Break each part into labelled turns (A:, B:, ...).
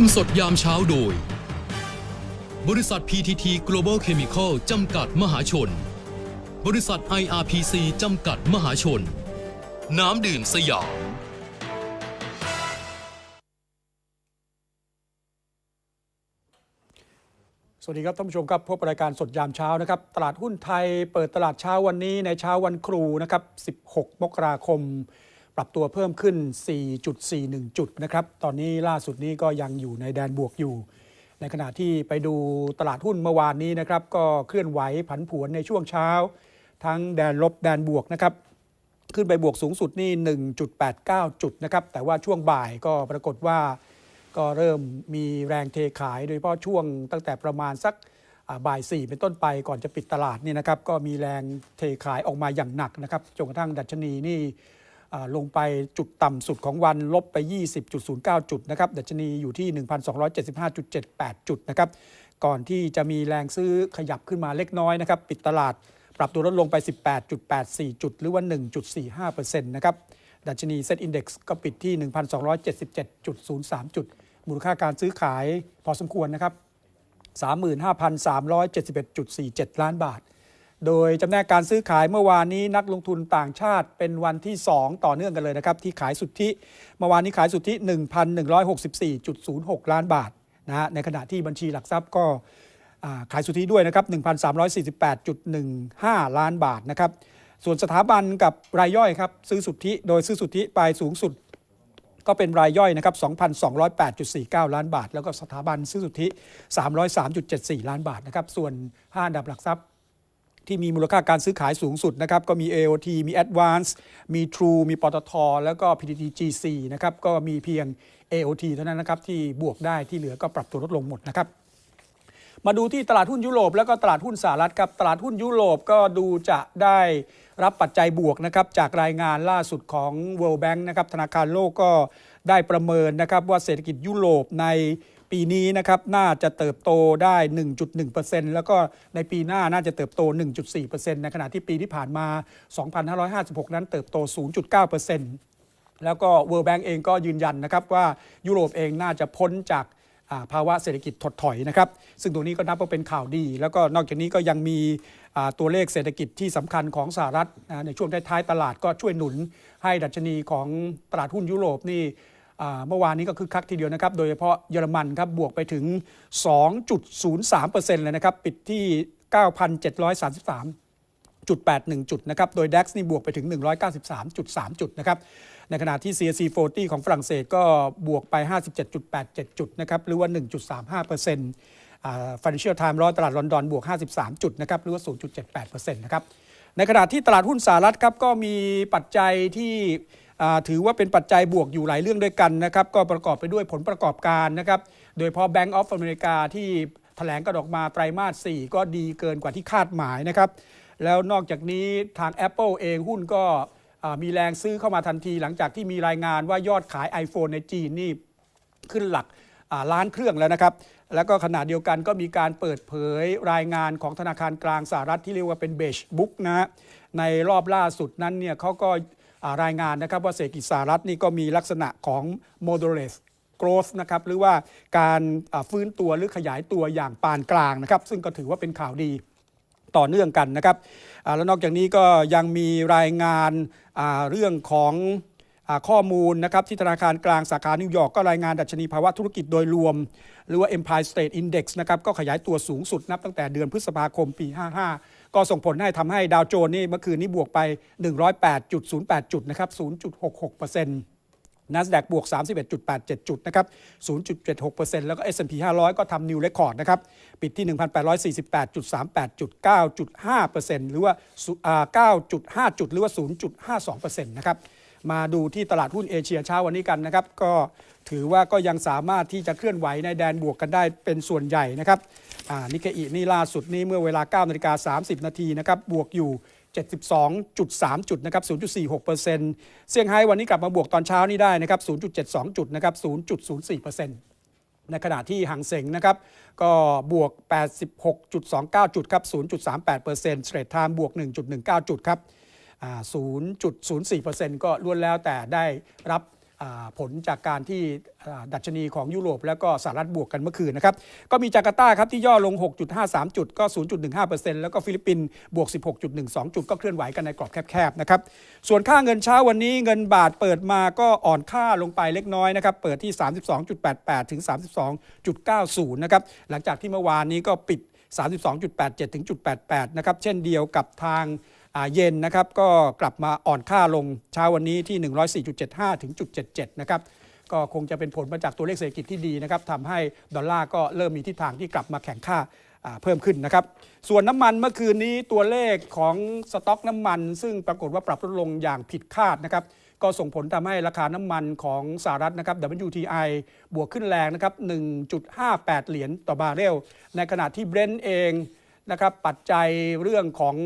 A: รุมสดยามเช้าโดย บริษัท PTT Global Chemical จำกัดมหาชน บริษัท IRPC จำกัดมหาชน น้ำดื่มสยาม
B: สวัสดีครับท่านผู้ชมครับพบรายการสดยามเช้านะครับ ตลาดหุ้นไทยเปิดตลาดเช้าวันนี้ในเช้าวันครูนะครับ 16 มกราคม ปรับตัวเพิ่มขึ้น 4.41 จุดนะครับ ตอนนี้ล่าสุดนี้ก็ยังอยู่ในแดนบวกอยู่ ในขณะที่ไปดูตลาดหุ้นเมื่อวานนี้นะครับ ก็เคลื่อนไหวผันผวนในช่วงเช้า ทั้งแดนลบแดนบวกนะครับ ขึ้นไปบวกสูงสุดนี่ 1.89 จุดนะครับ แต่ว่าช่วงบ่ายก็ปรากฏว่า ก็เริ่มมีแรงเทขาย โดยเฉพาะช่วงตั้งแต่ประมาณสักอ่าบ่าย4เป็นต้นไปก่อนจะปิดตลาดนี่นะครับ ก็มีแรงเทขายออกมาอย่างหนักนะครับจนกระทั่งดัชนีนี่ ลงไปจุดต่ำสุดของวันลบไป 20.09 จุดนะครับดัชนีอยู่ที่ 1,275.78 จุดนะครับก่อนที่จะมีแรงซื้อขยับขึ้นมาเล็กน้อยนะครับปิดตลาดปรับตัวลดลงไป 18.84 จุด หรือว่า 1.45%นะครับดัชนีเซ็ตอินดี x ก็ปิดที่ 1,277.03 จุด มูลค่าการซื้อขายพอสมควรนะครับ 35,371.47 ล้านบาท โดยจำแนกการซื้อขายเมื่อวานนี้นักลงทุนต่างชาติเป็นวันที่ 2 ต่อเนื่องกันเลยนะครับ ที่ขายสุทธิเมื่อวานนี้ขายสุทธิ 1,164.06 ล้านบาทนะฮะในขณะที่บัญชีหลักทรัพย์ก็ขายสุทธิด้วยนะครับ 1,348.15 ล้านบาทนะครับส่วนสถาบันกับรายย่อยครับซื้อสุทธิโดยซื้อสุทธิไปสูงสุดก็เป็นรายย่อยนะครับ 2,208.49 ล้านบาท แล้วก็สถาบันซื้อสุทธิ 303.74 ล้านบาทนะครับ ส่วน 5 อันดับหลักทรัพย์ ที่มีมูลค่าการซื้อขายสูงสุดนะครับก็มี AOT มี Advance มี True มีปตท แล้วก็ PTTGC นะครับก็มีเพียง AOT เท่านั้นนะครับที่บวกได้ที่เหลือก็ปรับตัวลดลงหมดนะครับมาดูที่ตลาดหุ้นยุโรปแล้วก็ตลาดหุ้นสหรัฐครับตลาดหุ้นยุโรปก็ดูจะได้รับปัจจัยบวกนะครับจากรายงานล่าสุดของ World Bank นะครับธนาคารโลกก็ได้ประเมินนะครับว่าเศรษฐกิจยุโรปใน ปีนี้นะครับน่าจะเติบโตได้ 1.1%แล้วก็ในปีหน้าน่าจะเติบโต 1.4%ในขณะที่ปีที่ผ่านมา 2556 นั้นเติบโต 0.9%แล้วก็ World Bank เองก็ยืนยันนะครับว่ายุโรปเองน่าจะพ้นจากาภาวะเศรษฐกิจถดถอยนะครับ ซึ่งตัวนี้ก็นับว่าเป็นข่าวดี แล้วก็นอกจากนี้ก็ยังมีตัวเลขเศรษฐกิจที่สำคัญของสหรัฐในช่วงท้ายตลาดก็ช่วยหนุนให้ดัชนีของตลาดหุ้นยุโรปนี่ เมื่อวานนี้ก็คือคักทีเดียวนะครับ โดยเฉพาะเยอรมันครับบวกไปถึง 2.03%เลยนะครับ ปิดที่ 9,733 1.81 จุดนะครับ โดย DAX นี่บวกไปถึง 193.3 จุดนะครับ ในขณะที่ CAC 40 ของฝรั่งเศสก็บวกไป 57.87 จุดนะครับ หรือว่า 1.35% Financial Times ร้อยตลาดลอนดอนบวก 53 จุดนะครับ หรือว่า 0.78%นะครับ ในขณะที่ตลาดหุ้นสหรัฐครับก็มีปัจจัยที่ ถือว่าเป็นปัจจัยบวกอยู่หลายเรื่องด้วยกันนะครับก็ประกอบไปด้วยผลประกอบการนะครับโดยเฉพาะ Bank of America ที่แถลงกันออกมาไตรมาส 4 ก็ดีเกินกว่าที่คาดหมายนะครับแล้วนอกจากนี้ทาง Apple เองหุ้นก็มีแรงซื้อเข้ามาทันที หลังจากที่มีรายงานว่ายอดขาย iPhone ในจีนนี่ขึ้นหลักล้านเครื่องแล้วนะครับ แล้วก็ขณะเดียวกันก็มีการเปิดเผยรายงานของธนาคารกลางสหรัฐที่เรียกว่าเป็นเบชบุ๊กนะในรอบล่าสุดนั้นเนี่ยเขาก็ รายงานนะครับว่าเศรษฐกิจสหรัฐนี่ก็มีลักษณะของ moderate growth นะครับหรือว่าการฟื้นตัวหรือขยายตัวอย่างปานกลางนะครับ ซึ่งก็ถือว่าเป็นข่าวดีต่อเนื่องกันนะครับแล้วนอกจากนี้ก็ยังมีรายงานาเรื่องของอข้อมูลนะครับที่ธนาคารกลางสาขานิวยอร์กก็รายงานดัชนีภาวะธุรกิจโดยรวม หรือว่า Empire State Index นะครับก็ขยายตัวสูงสุดนับตั้งแต่เดือนพฤษภาคมปี 55 ก็ส่งผลให้ทำให้ดาวโจนส์นี่เมื่อคืนนี้บวกไป 108.08 จุดนะครับ 0.66% NASDAQ บวก 31.87 จุดนะครับ 0.76%แล้วก็ S&P 500 ก็ทำนิวเรคคอร์ดนะครับ ปิดที่ 1,848.38จุด9.5%หรือว่าสุอ่า9.5 จุดหรือว่า 0.52%นะครับ มาดูที่ตลาดหุ้นเอเชียเช้าวันนี้กันนะครับ ก็ถือว่าก็ยังสามารถที่จะเคลื่อนไหวในแดนบวกกันได้เป็นส่วนใหญ่นะครับอ่านิเคอินี่ล่าสุดนี้เมื่อเวลา9นาฬิกา30 นาทีนะครับบวกอยู่ 72.3 จุดนะครับ 0.46%เซี่ยงไฮ้วันนี้กลับมาบวกตอนเช้านี้ได้นะครับ 0.72 จุดนะครับ 0.04%ในขณะที่หางเสงนะครับ ก็บวก 86.29 จุดครับ 0.38%เทรดไทม์บวก 1.19 จุดครับ 0.04%ก็ล้วนแล้วแต่ได้รับผลจากการที่ดัชนีของยุโรป แล้วก็สหรัฐบวกกันเมื่อคืนนะครับ ก็มีจาการ์ตาครับที่ย่อลง 6.53 จุดก็ 0.15%แล้วก็ฟิลิปปินส์บวก 16.12 จุดก็เคลื่อนไหวกันในกรอบแคบๆนะครับส่วนค่าเงินเช้าวันนี้เงินบาทเปิดมาก็อ่อนค่าลงไปเล็กน้อยนะครับ เปิดที่ 32.88 ถึง 32.90 นะครับ หลังจากที่เมื่อวานนี้ก็ปิด 32.87 ถึง .88 นะครับเช่นเดียวกับทาง เย็นนะครับก็กลับมาอ่อนค่าลงเช้าวันนี้ที่ 104.75 ถึง .77 นะครับก็คงจะเป็นผลมาจากตัวเลขเศรษฐกิจที่ดีนะครับทำให้ดอลลาร์ก็เริ่มมีทิศทางที่กลับมาแข็งค่าอ่าเพิ่มขึ้นนะครับ ส่วนน้ำมันเมื่อคืนนี้ตัวเลขของสต็อกน้ำมัน ซึ่งปรากฏว่าปรับลดลงอย่างผิดคาดนะครับ ก็ส่งผลทำให้ราคาน้ำมันของสหรัฐนะครับ WTI บวกขึ้นแรงนะครับ 1.58 เหรียญต่อบาร์เรล ในขณะที่เบรนท์เองนะครับ ปัจจัยเรื่องของ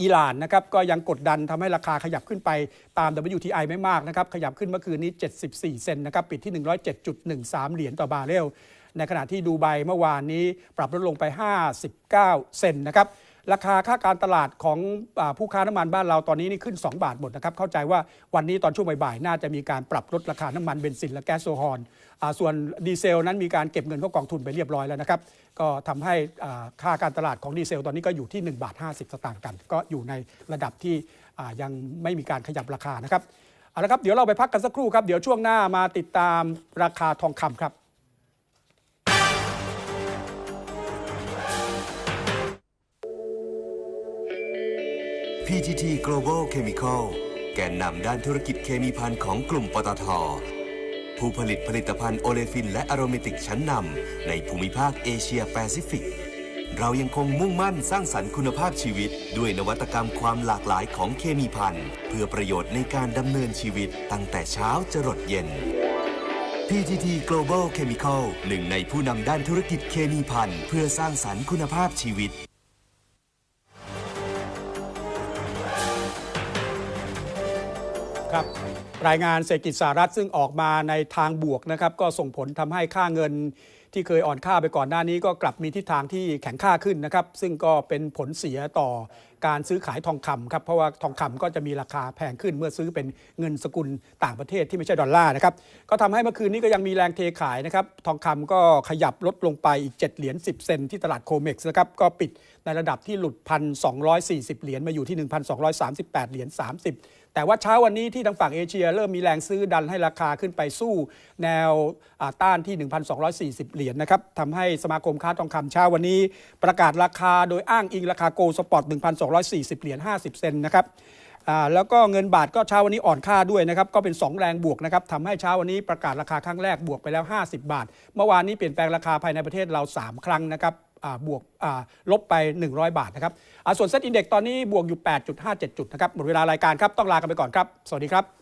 B: อิหร่านนะครับก็ยังกดดันทำให้ราคาขยับขึ้นไปตาม WTI ไม่มากนะครับ ขยับขึ้นเมื่อคืนนี้ 74 เซนนะครับ ปิดที่ 107.13 เหรียญต่อบาร์เรลในขณะที่ดูไบเมื่อวานนี้ปรับลดลงไป 59 เซนนะครับ ราคาค่าการตลาดของอผู้ค้าน้ำมันบ้านเราตอนนี้นี่ขึ้น 2 บาทหมดนะครับ เข้าใจว่าวันนี้ตอนช่วงบ่ายๆ น่าจะมีการปรับลดราคาน้ำมันเบนซินและแก๊สโซฮอลส่วนดีเซลนั้นมีการเก็บเงินเข้ากองทุนไปเรียบร้อยแล้วนะครับ ก็ทำให้ค่าการตลาดของดีเซลตอนนี้ก็อยู่ที่1บาท50 สตางค์กัน ก็อยู่ในระดับที่ยังไม่มีการขยับราคานะครับเอาละครับเดี๋ยวเราไปพักกันสักครู่ครับเดี๋ยวช่วงหน้ามาติดตามราคาทองคำครับ
C: PTT Global Chemical แกนนำด้านธุรกิจเคมีภัณฑ์ของกลุ่มปตท ผู้ผลิตผลิตภัณฑ์โอเลฟินและอโรเมติกชั้นนำในภูมิภาคเอเชียแปซิฟิก เรายังคงมุ่งมั่นสร้างสรรค์คุณภาพชีวิต ด้วยนวัตกรรมความหลากหลายของเคมีภัณฑ์ เพื่อประโยชน์ในการดำเนินชีวิตตั้งแต่เช้าจรดเย็น PTT Global Chemical หนึ่งในผู้นำด้านธุรกิจเคมีภัณฑ์เพื่อสร้างสรรค์คุณภาพชีวิต
B: ครับรายงานเศรษฐกิจสหรัฐซึ่งออกมาในทางบวกนะครับก็ส่งผลทำให้ค่าเงินที่เคยอ่อนค่าไปก่อนหน้านี้ก็กลับมีทิศทางที่แข็งค่าขึ้นนะครับ ซึ่งก็เป็นผลเสียต่อการซื้อขายทองคำครับเพราะว่าทองคำก็จะมีราคาแพงขึ้นเมื่อซื้อเป็นเงินสกุลต่างประเทศที่ไม่ใช่ดอลลาร์นะครับก็ทำให้เมื่อคืนนี้ก็ยังมีแรงเทขายนะครับทองคำก็ขยับลดลงไปอีก 7 เหรียญ10 เซนที่ตลาดโคเม็กซ์นะครับก็ปิดในระดับที่หลุด 1,240 เหรียญมาอยู่ที่ 1,238 เหรียญ30 แต่ว่าเช้าวันนี้ที่ทางฝั่งเอเชีย เริ่มมีแรงซื้อดันให้ราคาขึ้นไปสู้ แนวต้านที่ 1,240 เหรียญนะครับทำให้สมาคมค้าทองคำเช้าวันนี้ประกาศราคาโดยอ้างอิงราคาโกลสปอร์ต1,240 เหรียญ50 เซนนะครับแล้วก็เงินบาทก็เช้าวันนี้อ่อนค่าด้วยนะครับก็เป็น 2 แรงบวกนะครับทำให้เช้าวันนี้ประกาศราคาครั้งแรกบวกไปแล้ว 50 บาท เมื่อวานนี้เปลี่ยนแปลงราคาภายในประเทศเรา 3 ครั้งนะครับ บวกลบไป 100 บาทนะครับส่วนเซ็ตอินเด็กตอนนี้บวกอยู่ 8.57 จุดนะครับหมดเวลารายการครับต้องลากันไปก่อนครับ สวัสดีครับ